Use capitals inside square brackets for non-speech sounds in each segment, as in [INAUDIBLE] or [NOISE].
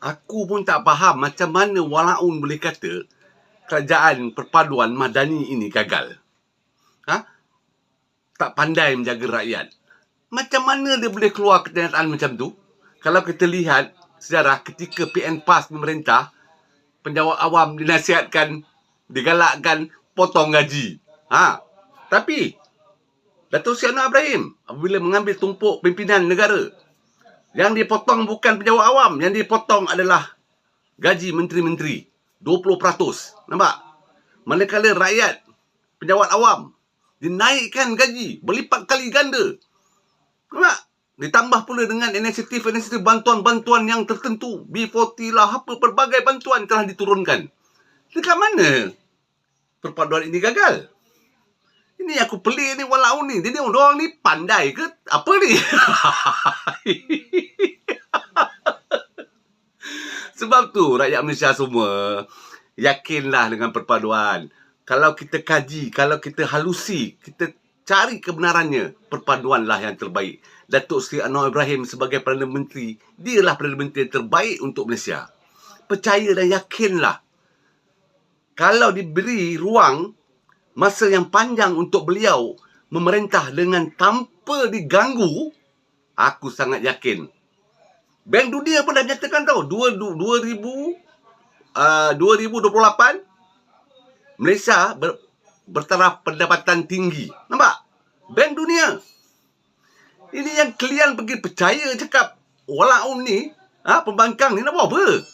Aku pun tak faham macam mana walaun boleh kata kerajaan perpaduan madani ini gagal. Ha? Tak pandai menjaga rakyat. Macam mana dia boleh keluar kenyataan macam tu? Kalau kita lihat sejarah ketika PN PAS memerintah, penjawat awam dinasihatkan, digalakkan potong gaji. Ha? Tapi Datuk Anwar Ibrahim apabila mengambil tumpuk pimpinan negara yang dipotong bukan pejabat awam, yang dipotong adalah gaji menteri-menteri 20%. Nampak? Manakala rakyat pejabat awam dinaikkan gaji berlipat kali ganda. Nampak? Ditambah pula dengan inisiatif-inisiatif bantuan-bantuan yang tertentu. B40 lah, apa pelbagai bantuan telah diturunkan. Dekat mana perpaduan ini gagal? Ini aku pelik ni walau ni. Jadi orang ni pandai ke apa ni? [LAUGHS] Sebab tu rakyat Malaysia semua yakinlah dengan perpaduan. Kalau kita kaji, kalau kita halusi, kita cari kebenarannya, perpaduanlah yang terbaik. Datuk Seri Anwar Ibrahim sebagai Perdana Menteri, dialah Perdana Menteri yang terbaik untuk Malaysia. Percaya dan yakinlah. Kalau diberi ruang, masa yang panjang untuk beliau memerintah dengan tanpa diganggu, aku sangat yakin. Bank Dunia pun dah nyatakan tahu, 2000 uh, 2028 Malaysia ber, bertaraf pendapatan tinggi. Nampak? Bank Dunia. Ini yang kalian pergi percaya cakap walaum ni, ha, pembangkang ni nak buat apa?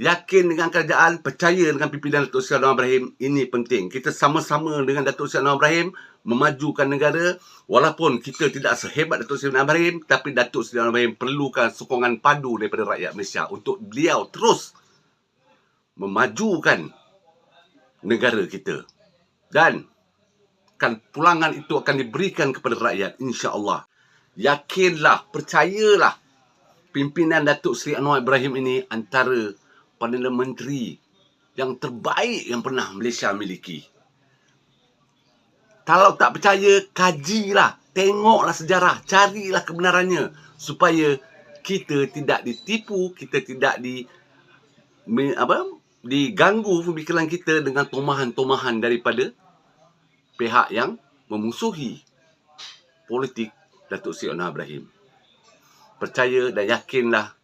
Yakin dengan kerajaan, percaya dengan pimpinan Datuk Seri Anwar Ibrahim, ini penting. Kita sama-sama dengan Datuk Seri Anwar Ibrahim memajukan negara walaupun kita tidak sehebat Datuk Seri Anwar Ibrahim tapi Datuk Seri Anwar Ibrahim perlukan sokongan padu daripada rakyat Malaysia untuk beliau terus memajukan negara kita. Dan kan pulangan itu akan diberikan kepada rakyat insya-Allah. Yakinlah, percayalah pimpinan Datuk Seri Anwar Ibrahim ini antara Perdana Menteri yang terbaik yang pernah Malaysia miliki. Kalau tak percaya, kajilah. Tengoklah sejarah. Carilah kebenarannya. Supaya kita tidak ditipu, kita tidak di apa diganggu pemikiran kita dengan tomahan-tomahan daripada pihak yang memusuhi politik Datuk Seri Anwar Ibrahim. Percaya dan yakinlah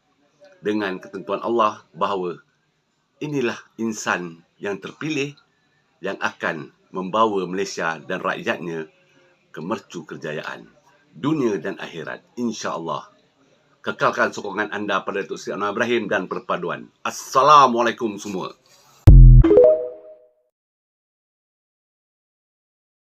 dengan ketentuan Allah bahawa inilah insan yang terpilih yang akan membawa Malaysia dan rakyatnya ke mercu kerjayaan dunia dan akhirat insya-Allah. Kekalkan sokongan anda pada Datuk Seri Anwar Ibrahim dan perpaduan. Assalamualaikum semua.